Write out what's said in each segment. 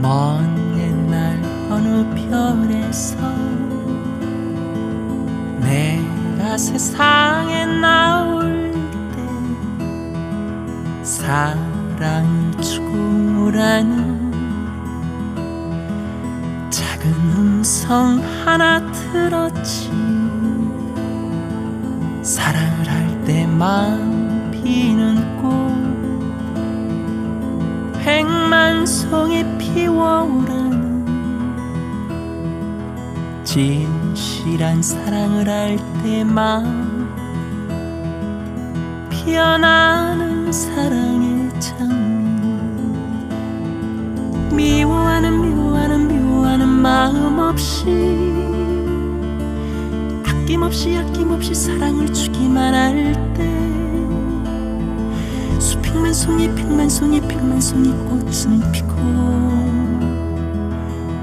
먼 옛날 어느 별에서 내가 세상에 나올 때 사랑을 추구라는 작은 음성 하나 들었지. 사랑을 할 때 마음 피는 꽃 백만 송이 피워오라는 진실한 사랑을 할 때만 피어나는 사랑의 장미. 미워하는 미워하는 미워하는 마음 없이 아낌없이 아낌없이 사랑을 주기만 할때 송이 백만 송이 백만 송이 꽃은 피고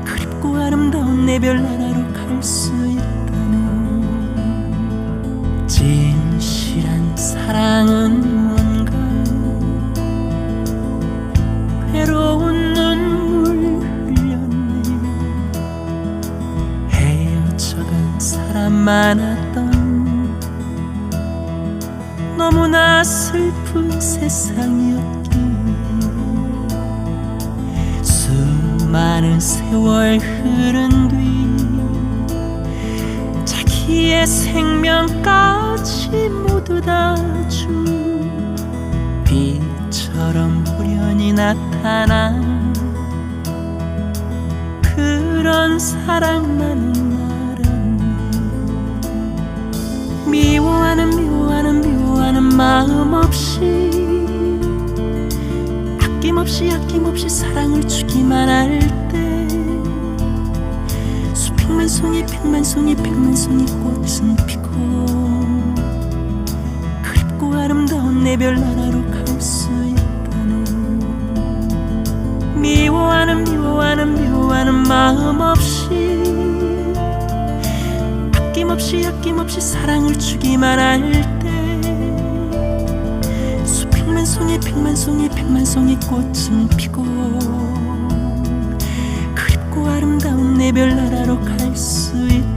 그립고 아름다운 내 별나라로 갈 수 있다는 진실한 사랑은 뭔가? 괴로운 눈물 흘렸네. 헤어져간 사람 많았던 너무나 슬픈 세상이었기에 수많은 세월 흐른 뒤 자기의 생명까지 모두 다 준 빛처럼 우연히 나타난 그런 사랑만은 미워하는 미워하는 마음 없이 아낌없이 아낌없이 사랑을 주기만 할 때 수백만 송이 백만 송이 백만 송이 꽃은 피고 그립고 아름다운 내 별나라로 갈 수 있다는 미워하는 미워하는 미워하는 마음 없이 아낌없이 아낌없이 사랑을 주기만 할때 백만 송이 백만 송이 백만 송이 꽃은 피고 그립고 아름다운 내 별나라로 갈 수 있다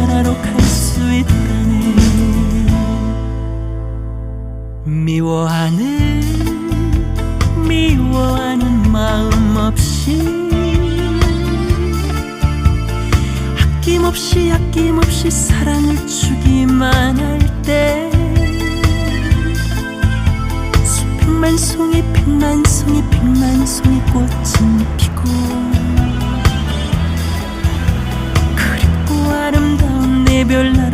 미워하는 미워하는 마음 없이. 아낌없이 아낌없이 사랑을 주기만 할 때. 수백만 송이 백만 송이 백만 송이 꽃은 피고. 그립고 아름다운 내 별나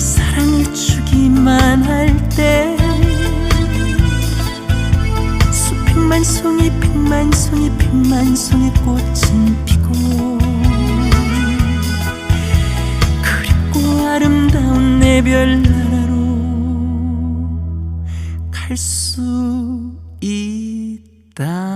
사랑을 주기만 할 때 수백만 송이 백만 송이 백만 송이 꽃은 피고 그립고 아름다운 내 별나라로 갈 수 있다.